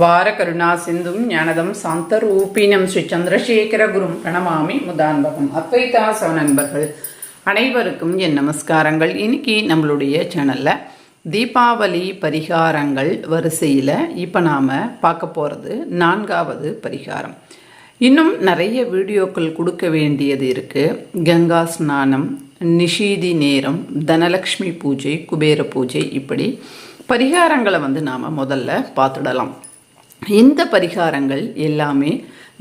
வார கருணா சிந்தும் ஞானதம் சாந்தரூபினம் ஸ்ரீ சந்திரசேகர குரும் பிரணமாமி முதான்பகம். அத்வைதாசவ நண்பர்கள் அனைவருக்கும் என் நமஸ்காரங்கள். இன்னைக்கு நம்மளுடைய சேனலில் தீபாவளி பரிகாரங்கள் வரிசையில் இப்போ நாம் பார்க்க போகிறது நான்காவது பரிகாரம். இன்னும் நிறைய வீடியோக்கள் கொடுக்க வேண்டியது இருக்குது கங்கா ஸ்நானம் நிஷீதி நேரம் தனலக்ஷ்மி பூஜை குபேர பூஜை இப்படி பரிகாரங்களை வந்து நாம் முதல்ல பார்த்துடலாம். இந்த பரிகாரங்கள் எல்லாமே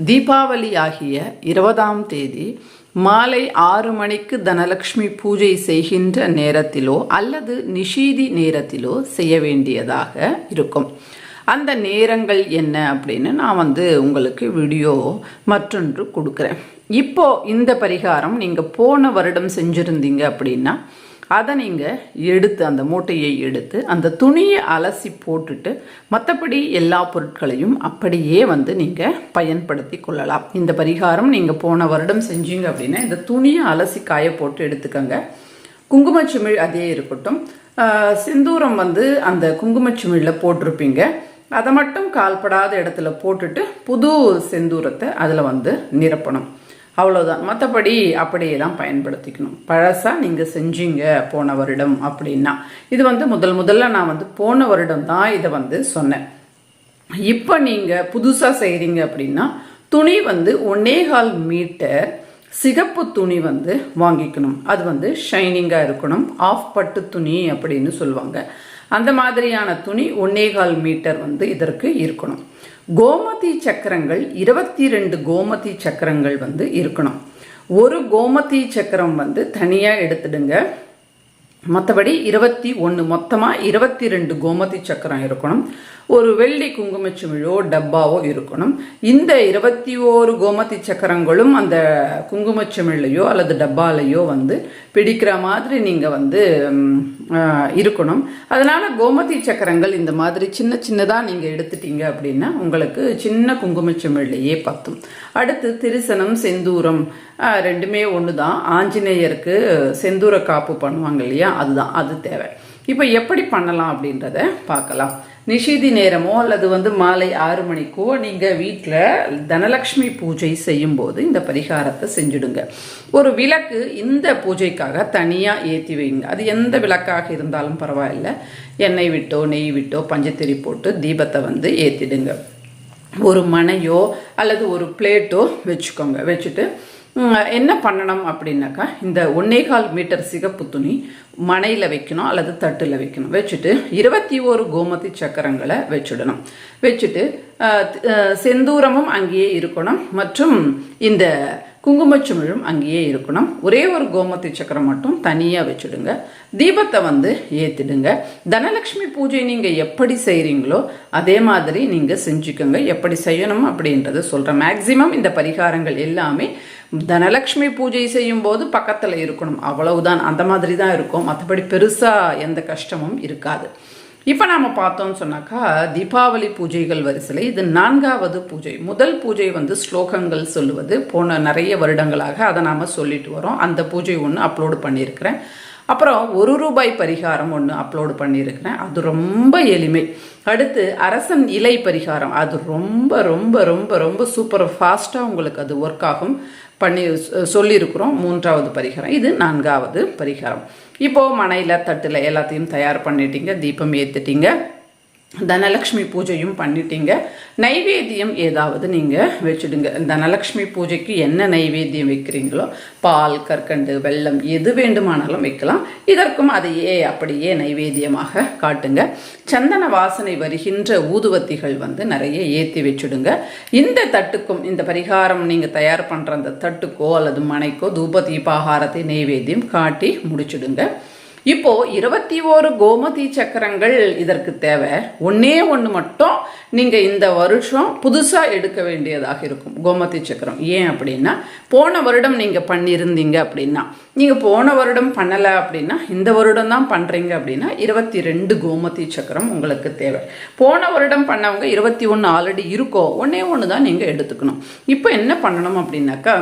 தீபாவளி ஆகிய இருபதாம் தேதி மாலை ஆறு மணிக்கு தனலக்ஷ்மி பூஜை செய்கின்ற நேரத்திலோ அல்லது நிஷீதி நேரத்திலோ செய்ய வேண்டியதாக இருக்கும். அந்த நேரங்கள் என்ன அப்படின்னு நான் வந்து உங்களுக்கு வீடியோ மற்றொன்று கொடுக்குறேன். இப்போ இந்த பரிகாரம் நீங்கள் போன வருடம் செஞ்சுருந்தீங்க அப்படின்னா அதை நீங்கள் எடுத்து அந்த மூட்டையை எடுத்து அந்த துணியை அலசி போட்டுட்டு மற்றபடி எல்லா பொருட்களையும் அப்படியே வந்து நீங்கள் பயன்படுத்தி கொள்ளலாம். இந்த பரிகாரம் நீங்கள் போன வருடம் செஞ்சீங்க அப்படின்னா இந்த துணியை அலசி காய போட்டு எடுத்துக்கோங்க. குங்குமச்சிமிழ் அதே இருக்கட்டும். சிந்தூரம் வந்து அந்த குங்குமச்சிமிழில் போட்டிருப்பீங்க. அதை மட்டும் கால்படாத இடத்துல போட்டுட்டு புது செந்தூரத்தை அதில் வந்து நிரப்பணும். அவ்வளோதான் மற்றபடி அப்படியே தான் பயன்படுத்திக்கணும். பழசாக நீங்கள் செஞ்சீங்க போன வருடம் அப்படின்னா. இது வந்து முதல் முதல்ல நான் வந்து போன வருடம் தான் இதை வந்து சொன்னேன். இப்போ நீங்கள் புதுசாக செய்கிறீங்க அப்படின்னா துணி வந்து ஒன்னேகால் மீட்டர் சிகப்பு துணி வந்து வாங்கிக்கணும். அது வந்து ஷைனிங்காக இருக்கணும். ஆஃப் பட்டு துணி அப்படின்னு சொல்லுவாங்க. அந்த மாதிரியான துணி ஒன்னேகால் மீட்டர் வந்து இதற்கு இருக்கணும். கோமதி சக்கரங்கள் இருபத்தி ரெண்டு கோமதி சக்கரங்கள் வந்து இருக்கணும். ஒரு கோமதி சக்கரம் வந்து தனியாக எடுத்துடுங்க. மற்றபடி இருபத்தி ஒன்று மொத்தமாக இருபத்தி ரெண்டு கோமதி சக்கரம் இருக்கணும். ஒரு வெள்ளி குங்குமச்சிமிழோ டப்பாவோ இருக்கணும். இந்த இருபத்தி ஓரு கோமதி சக்கரங்களும் அந்த குங்குமச்சிமிழையோ அல்லது டப்பாலையோ வந்து பிடிக்கிற மாதிரி நீங்கள் வந்து இருக்கணும். அதனால் கோமதி சக்கரங்கள் இந்த மாதிரி சின்ன சின்னதாக நீங்கள் எடுத்துட்டீங்க அப்படின்னா உங்களுக்கு சின்ன குங்குமச்சிமிழையே பத்தும். அடுத்து திருசனம் செந்தூரம் ரெண்டுமே ஒன்று தான் ஆஞ்சநேயருக்கு செந்தூர காப்பு பண்ணுவாங்க இல்லையா? அதுதான் அது தேவை. இப்போ எப்படி பண்ணலாம் அப்படின்றத பார்க்கலாம். நிஷிதி நேரமோ அல்லது வந்து மாலை ஆறு மணிக்கோ நீங்கள் வீட்டில் தனலக்ஷ்மி பூஜை செய்யும்போது இந்த பரிகாரத்தை செஞ்சுடுங்க. ஒரு விளக்கு இந்த பூஜைக்காக தனியாக ஏற்றி வைங்க. அது எந்த விளக்காக இருந்தாலும் பரவாயில்ல. எண்ணெய் விட்டோ நெய் விட்டோ பஞ்சத்திரி போட்டு தீபத்தை வந்து ஏற்றிடுங்க ஒரு மனையோ அல்லது ஒரு பிளேட்டோ வச்சுக்கோங்க. வச்சுட்டு என்ன பண்ணணும் அப்படின்னாக்கா இந்த ஒன்னேகால் மீட்டர் சிகப்பு துணி மனையில் வைக்கணும் அல்லது தட்டில் வைக்கணும். வச்சுட்டு இருபத்தி ஓரு கோமதி சக்கரங்களை வச்சுடணும். வச்சுட்டு செந்தூரமும் அங்கேயே இருக்கணும் மற்றும் இந்த குங்குமச்சுமிழும் அங்கேயே இருக்கணும். ஒரே ஒரு கோமதி சக்கரம் மட்டும் தனியாக வச்சுடுங்க. தீபத்தை வந்து ஏற்றிடுங்க தனலக்ஷ்மி பூஜை நீங்கள் எப்படி செய்கிறீங்களோ அதே மாதிரி நீங்கள் செஞ்சுக்கோங்க. எப்படி செய்யணும் அப்படின்றத சொல்கிறேன் மேக்சிமம் இந்த பரிகாரங்கள் எல்லாமே தனலக்ஷ்மி பூஜை செய்யும் போது பக்கத்தில் இருக்கணும். அவ்வளவுதான். அந்த மாதிரி தான் இருக்கும். மற்றபடி பெருசாக எந்த கஷ்டமும் இருக்காது. இப்போ நாம் பார்த்தோம்னு சொன்னாக்கா தீபாவளி பூஜைகள் வரிசையில் இது நான்காவது பூஜை. முதல் பூஜை வந்து ஸ்லோகங்கள் சொல்லுவது. போன நிறைய வருடங்களாக அதை நாம் சொல்லிட்டு வரோம். அந்த பூஜை ஒன்று அப்லோடு பண்ணியிருக்கிறேன். அப்புறம் ஒரு ரூபாய் பரிகாரம் ஒன்று அப்லோடு பண்ணியிருக்கிறேன். அது ரொம்ப எளிமை. அடுத்து அரசன் இலை பரிகாரம். அது ரொம்ப ரொம்ப ரொம்ப ரொம்ப சூப்பர் ஃபாஸ்ட்டாக உங்களுக்கு அது ஒர்க் ஆகும். பண்ணி சொல்லியிருக்கிறோம். மூன்றாவது பரிகாரம். இது நான்காவது பரிகாரம். இப்போது மனையில் தட்டில் எல்லாத்தையும் தயார் பண்ணிட்டீங்க. தீபம் ஏற்றுட்டீங்க தனலக்ஷ்மி பூஜையும் பண்ணிட்டீங்க. நைவேத்தியம் ஏதாவது நீங்கள் வச்சுடுங்க. தனலக்ஷ்மி பூஜைக்கு என்ன நைவேத்தியம் வைக்கிறீங்களோ பால் கற்கண்டு வெல்லம் எது வேண்டுமானாலும் வைக்கலாம். இதற்கும் அதையே அப்படியே நைவேத்தியமாக காட்டுங்க. சந்தன வாசனை வருகின்ற ஊதுவத்திகள் வந்து நிறைய ஏற்றி வச்சுடுங்க. இந்த தட்டுக்கும் இந்த பரிகாரம் நீங்கள் தயார் பண்ணுற அந்த தட்டுக்கோ அல்லது மனைக்கோ தூப தீபாகாரத்தை நைவேத்தியம் காட்டி முடிச்சுடுங்க. இப்போ இருபத்தி ஓரு கோமதி சக்கரங்கள் இதற்கு தேவை. ஒன்னே ஒன்று மட்டும் நீங்க இந்த வருஷம் புதுசா எடுக்க வேண்டியதாக இருக்கும் கோமதி சக்கரம். ஏன் அப்படின்னா போன வருடம் நீங்க பண்ணியிருந்தீங்க அப்படின்னா நீங்க போன வருடம் பண்ணல அப்படின்னா இந்த வருடம் தான் பண்றீங்க அப்படின்னா இருபத்தி ரெண்டு கோமதி சக்கரம் உங்களுக்கு தேவை. போன வருடம் பண்ணவங்க இருபத்தி ஒன்று ஆல்ரெடி இருக்கோ ஒன்னே ஒன்று தான் நீங்க எடுத்துக்கணும். இப்போ என்ன பண்ணணும் அப்படின்னாக்கா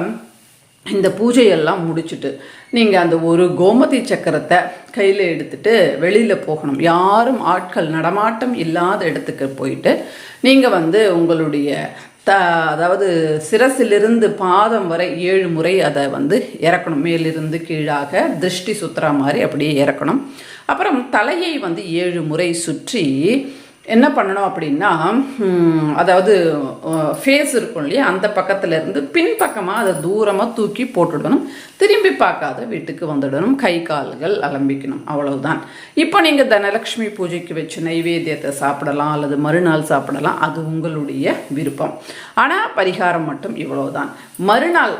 இந்த பூஜையெல்லாம் முடிச்சுட்டு நீங்கள் அந்த ஒரு கோமதி சக்கரத்தை கையில் எடுத்துட்டு வெளியில் போகணும். யாரும் ஆட்கள் நடமாட்டம் இல்லாத இடத்துக்கு போயிட்டு நீங்கள் வந்து உங்களுடைய த அதாவது சிரசிலிருந்து பாதம் வரை ஏழு முறை அதை வந்து இறக்கணும். மேலிருந்து கீழாக திருஷ்டி சுத்துறா மாதிரி அப்படியே இறக்கணும். அப்புறம் தலையை வந்து ஏழு முறை சுற்றி என்ன பண்ணணும் அப்படின்னா அதாவது ஃபேஸ் இருக்கும் இல்லையா? அந்த பக்கத்தில் இருந்து பின்பக்கமாக அதை தூரமாக தூக்கி போட்டுடணும். திரும்பி பார்க்காத வீட்டுக்கு வந்துடணும். கை கால்கள் அலம்பிக்கணும். அவ்வளவுதான். இப்போ நீங்கள் தனலக்ஷ்மி பூஜைக்கு வச்சு நைவேத்தியத்தை சாப்பிடலாம் அல்லது மறுநாள் சாப்பிடலாம். அது உங்களுடைய விருப்பம். ஆனால் பரிகாரம் மட்டும் இவ்வளவுதான். மறுநாள்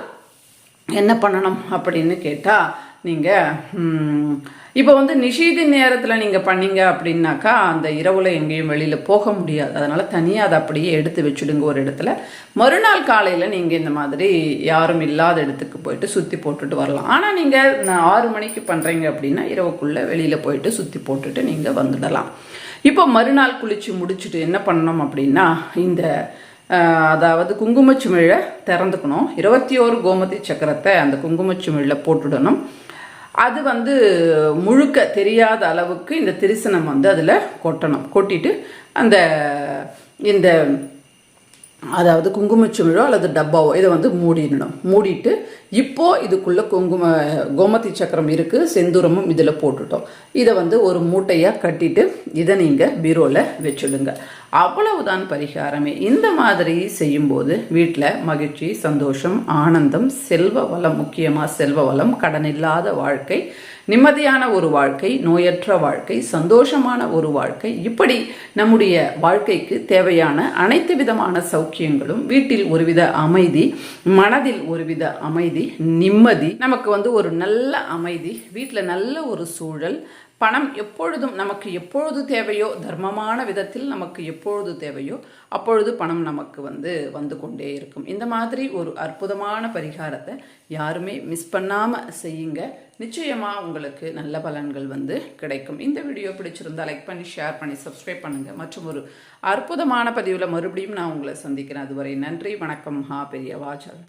என்ன பண்ணணும் அப்படின்னு கேட்டால் நீங்கள் இப்போ வந்து நிஷீதி நேரத்தில் நீங்கள் பண்ணீங்க அப்படின்னாக்கா அந்த இரவில் எங்கேயும் வெளியில் போக முடியாது. அதனால் தனியாக அதை அப்படியே எடுத்து வச்சுடுங்க ஒரு இடத்துல. மறுநாள் காலையில் நீங்கள் இந்த மாதிரி யாரும் இல்லாத இடத்துக்கு போயிட்டு சுற்றி போட்டுட்டு வரலாம். ஆனால் நீங்கள் ஆறு மணிக்கு பண்ணுறீங்க அப்படின்னா இரவுக்குள்ளே வெளியில் போயிட்டு சுற்றி போட்டுட்டு நீங்கள் வந்துடலாம். இப்போ மறுநாள் குளித்து முடிச்சுட்டு என்ன பண்ணணும் அப்படின்னா இந்த அதாவது குங்குமச்சுமிழை திறந்துக்கணும். இருபத்தி ஓரு கோமதி சக்கரத்தை அந்த குங்குமச்சுமிழில் போட்டுடணும். அது வந்து முழுக்க தெரியாத அளவுக்கு இந்த திரிசனம் வந்து அதில் கொட்டணும். கொட்டிட்டு அந்த இந்த அதாவது குங்குமச்சுமிழோ அல்லது டப்பாவோ இதை வந்து மூடிடணும். மூடிட்டு இப்போ இதுக்குள்ளே குங்கும கோமதி சக்கரம் இருக்குது செந்தூரமும் இதில் போட்டுட்டோம். இதை வந்து ஒரு மூட்டையாக கட்டிட்டு இதை நீங்கள் பீரோவில் வச்சுடுங்க. அவ்வளவுதான் பரிகாரமே. இந்த மாதிரி செய்யும்போது வீட்டில் மகிழ்ச்சி சந்தோஷம் ஆனந்தம் செல்வ வளம் முக்கியமாக செல்வ வளம் கடன் இல்லாத வாழ்க்கை நிம்மதியான ஒரு வாழ்க்கை நோயற்ற வாழ்க்கை சந்தோஷமான ஒரு வாழ்க்கை இப்படி நம்முடைய வாழ்க்கைக்கு தேவையான அனைத்து விதமான சௌக்கியங்களும் வீட்டில் ஒருவித அமைதி மனதில் ஒருவித அமைதி நிம்மதி நமக்கு வந்து ஒரு நல்ல அமைதி வீட்டில் நல்ல ஒரு சூழல் பணம் எப்பொழுதும் நமக்கு எப்பொழுது தேவையோ தர்மமான விதத்தில் நமக்கு எப்பொழுது தேவையோ அப்பொழுது பணம் நமக்கு வந்து வந்து கொண்டே இருக்கும். இந்த மாதிரி ஒரு அற்புதமான பரிகாரத்தை யாருமே மிஸ் பண்ணாமல் செய்யுங்க. நிச்சயமாக உங்களுக்கு நல்ல பலன்கள் வந்து கிடைக்கும். இந்த வீடியோ பிடிச்சிருந்தால் லைக் பண்ணி ஷேர் பண்ணி சப்ஸ்கிரைப் பண்ணுங்கள் மற்றும் ஒரு அற்புதமான பதிவில் மறுபடியும் நான் உங்களை சந்திக்கிறேன். அதுவரை நன்றி வணக்கம் மகா பெரிய வாஜல்